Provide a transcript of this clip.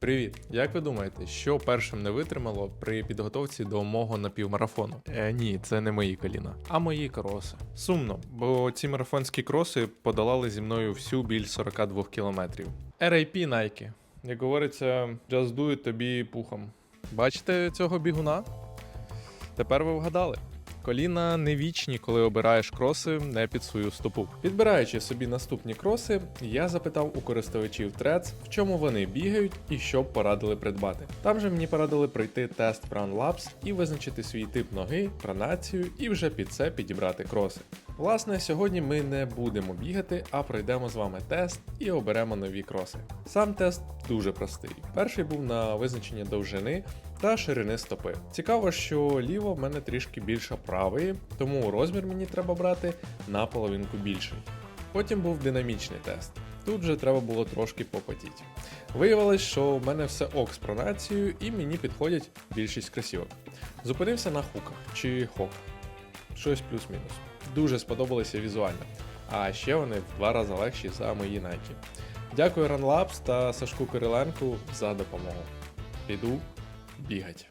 Привіт! Як ви думаєте, що першим не витримало при підготовці до мого напівмарафону? Е, ні, це не мої коліна, а мої кроси. Сумно, бо ці марафонські кроси подолали зі мною всю біль 42 кілометрів. RAP Nike. Як говориться, just do it тобі пухом. Бачите цього бігуна? Тепер ви вгадали. Коліна не вічні, коли обираєш кроси не під свою стопу. Підбираючи собі наступні кроси, я запитав у користувачів Threads, в чому вони бігають і що б порадили придбати. Там же мені порадили пройти тест Run Labs і визначити свій тип ноги, пронацію і вже під це підібрати кроси. Власне, сьогодні ми не будемо бігати, а пройдемо з вами тест і оберемо нові кроси. Сам тест дуже простий. Перший був на визначення довжини та ширини стопи. Цікаво, що ліво в мене трішки більше правої, тому розмір мені треба брати на половинку більший. Потім був динамічний тест. Тут же треба було трошки попотіти. Виявилось, що в мене все ок з пронацією і мені підходять більшість кросівок. Зупинився на хуках чи хок. Щось плюс-мінус. Дуже сподобалися візуально. А ще вони в два рази легші за мої Nike. Дякую RunLabs та Сашку Кириленку за допомогу. Піду бігать.